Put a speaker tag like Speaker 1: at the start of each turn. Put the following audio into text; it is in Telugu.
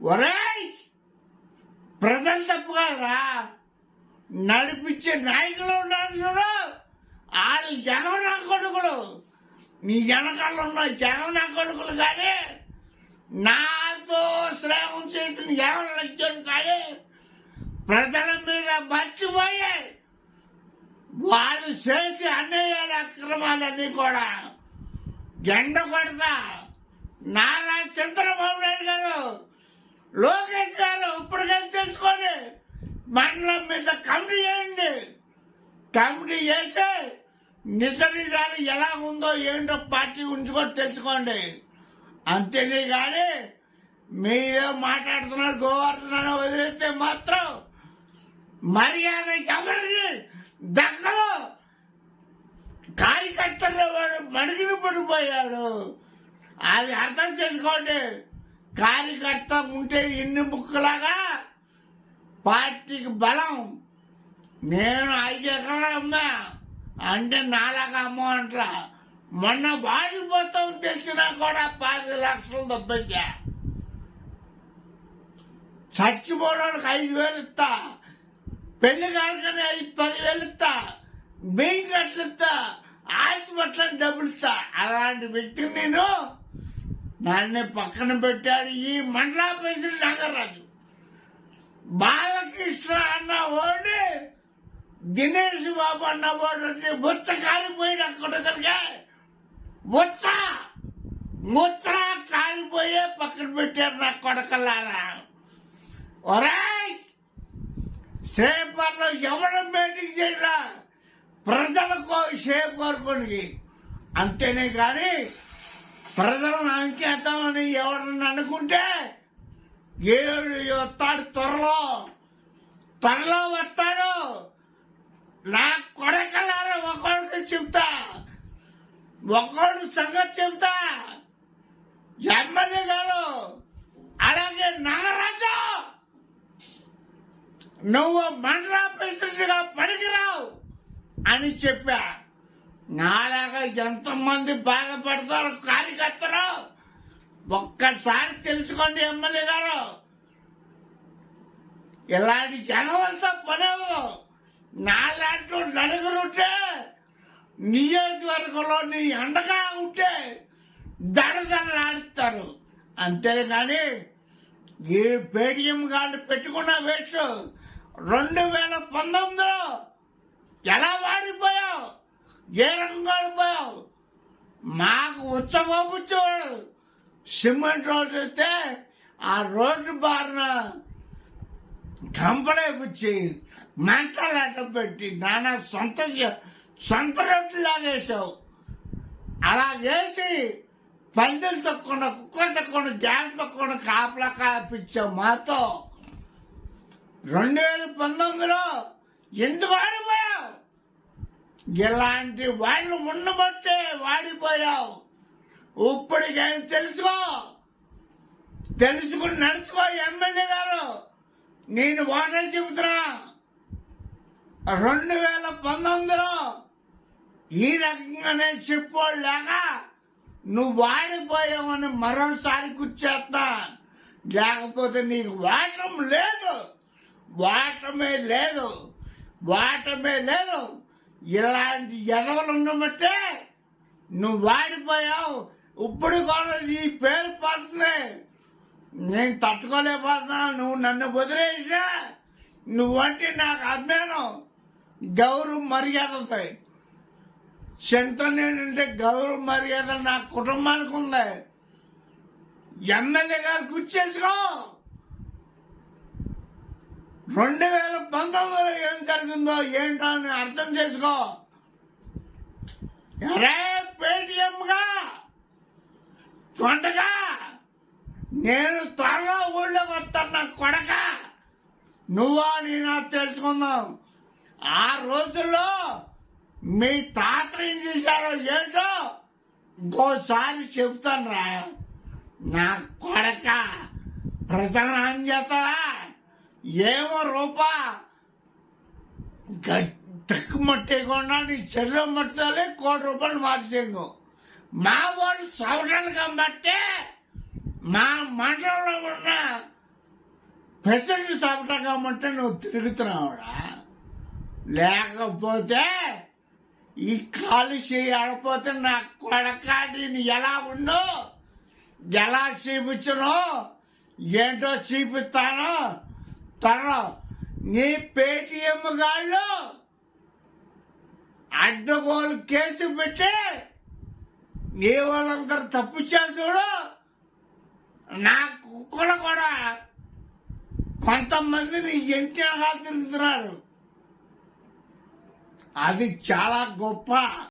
Speaker 1: ఒరేయ్ ప్రజలు తప్పు రా నడిపించే నాయకులు ఉన్నారు చూడు. వాళ్ళు జనం నా కొడుకులు. నీ వెనకాల ఉన్న జనం నా కొడుకులు కానీ నాతో శ్రేమం చేసిన జనం వచ్చాను కానీ ప్రజల మీద మర్చిపోయాయి వాళ్ళు చేసి అన్నయ్యాల అక్రమాలన్నీ కూడా ఎండ కొడతా నారా చంద్రబాబు నాయుడు గారు లోకేష్ గారు ఇప్పటికైనా తెలుసుకోండి. మండలం మీద కమిటీ చేయండి కమిటీ చేస్తే నిజ నిజాలు ఎలా ఉందో ఏంటో పార్టీ ఉంచుకొని తెలుసుకోండి. అంతేనే కానీ మీరే మాట్లాడుతున్నారు గోవర్ధన వదిలేస్తే మాత్రం మర్యాద ఎవరికి దక్కలు కార్యకర్తల్లో వాడు మడిగిన పడిపోయాడు. అది అర్థం చేసుకోండి. కార్యకర్త ఉంటే ఎన్ని ముక్కలాగా పార్టీకి బలం. నేను ఐదు ఎకరాలు అమ్మా అంటే నాలాగా అమ్మ అంటా మొన్న వాడిపోతాం తెలిసినా కూడా పది లక్షలు దెబ్బచ్చా. చచ్చిపోవడానికి ఐదు వేలు ఇస్తా. పెళ్ళి కాడకనే ఐదు పదివేలు ఇస్తా. బియ్యం కట్టలు ఇస్తా. హాస్పిటల్ డబ్బులు ఇస్తా. అలాంటి వ్యక్తిని నేను నన్ను పక్కన పెట్టాడు ఈ మండలాపేసిన నాగరాజు బాలకృష్ణ అన్న ఓడి దినేష్ బాబు అన్న ఓడి బొచ్చ కాలిపోయిన కొడుకలుగా బొచ్చ ముచ్చ కాలిపోయే పక్కన పెట్టారు నా కొడకలారా. ఒరాయ్ సేపర్లో ఎవరు మీటింగ్ చేసినా ప్రజలకు సేపు కోరుకోనికి అంతేనే కానీ ప్రజలను అంకేద్దామని ఎవరన్నా అనుకుంటే ఏడు వస్తాడు త్వరలో. త్వరలో వస్తాడు. నా కొడకలారా ఒకరికి చెప్తా. ఒకడు సంగతి చెప్తా. ఎమ్మెల్యే గారు అలాగే నగరాజు నువ్వు మండల ప్రెసిడెంట్గా పనికిరావు అని చెప్పా. నాలాగా ఎంతమంది బాధపడతారు కార్యకర్తలు ఒక్కసారి తెలుసుకోండి ఎమ్మెల్యే గారు. ఇలాంటి జనవలతో పనేవు నాలాంటి నలుగురు ఉంటే నియోజకవర్గంలో నీ ఎండగా ఉంటే దడదడలాడుతారు. అంతేగాని ఈ పేటిఎం కార్డు పెట్టుకున్న వేస్ట్ రెండు వేల పంతొమ్మిదిలో ఎలా వాడిపోయావు ఏ రకంగా వాడిపోయావు మాకు ఉత్సవపుచ్చేవాడు సిమెంట్ రోడ్డు అయితే ఆ రోడ్డు బారిన కంపడే పిచ్చి మంటలు అడ్డం పెట్టి నానా సొంత సొంత రొట్టెలు లాగేసావు అలా చేసి పందులు తొక్కకుండా కుక్క తొక్కకుండా జాలి తొక్కకుండా కాపలా కాపించావు మాతో. రెండు వేల పంతొమ్మిదిలో ఎందుకు ఆడిపోయి ఇలాంటి వాళ్ళు ఉండబట్టే వాడిపోయావు. ఇప్పటికైనా తెలుసుకో? తెలుసుకుని నడుచుకో ఎమ్మెల్యే గారు. నేను వాటర్ చెబుతున్నా. రెండు వేల పంతొమ్మిదిలో ఈ రకంగానే చెప్పోళ్ళు లేక నువ్వు వాడిపోయావని మరోసారి కూర్చేస్తా లేకపోతే నీకు వాటం లేదు. వాటమే లేదు. వాటమే లేదు. ఇలాంటి ఎదవలు ఉండమంటే నువ్వు వాడిపోయావు. ఇప్పుడు కూడా నీ పేరు పడుతుంది. నేను తట్టుకోలేకపోతున్నాను. నువ్వు నన్ను వదిలేసా. నువ్వంటే నాకు అభిమానం. గౌరవ మర్యాదతాయి ఉంటాయి. అంటే గౌరవ మర్యాద నా కుటుంబానికి ఉంది. ఎమ్మెల్యే గారు కూర్చేసుకో రెండు వేల పంతొమ్మిదిలో ఏం జరిగిందో ఏంటో అని అర్థం చేసుకో. అరే పేటిఎంగా తొండగా నేను త్వరలో ఊళ్ళో వస్తాను కొడక. నువ్వా నేనా తెలుసుకుందాం. ఆ రోజుల్లో మీ తాత ఏం చేశారో ఏంటో ఇంకోసారి చెప్తాను రా. నా కొడక ప్రధానం చేస్తారా ఏమో రూపా? గట్టకు మట్టేయకుండా నీ చెల్లె మట్టాలి కోటి రూపాయలు మార్చేయకు మా వాళ్ళు సంవత్సరాలు కాబట్టి మా మండలంలో ఉన్న పెసలు సపటకమ్మంటే నువ్వు తిరుగుతున్నావుడా లేకపోతే ఈ కాలు చేయి ఆడపోతే నా కొడకాటి ఎలా ఉండు? ఎలా చూపించను? ఏంటో చూపిస్తాను? త్వరలో నీ పేటిఎం గాళ్ళు అడ్డగోలు కేసు పెట్టి నీ వాళ్ళందరూ తప్పు చూడు నా కుక్కలు కూడా కొంతమంది నీ ఇంటి తిరుగుతున్నారు. అది చాలా గొప్ప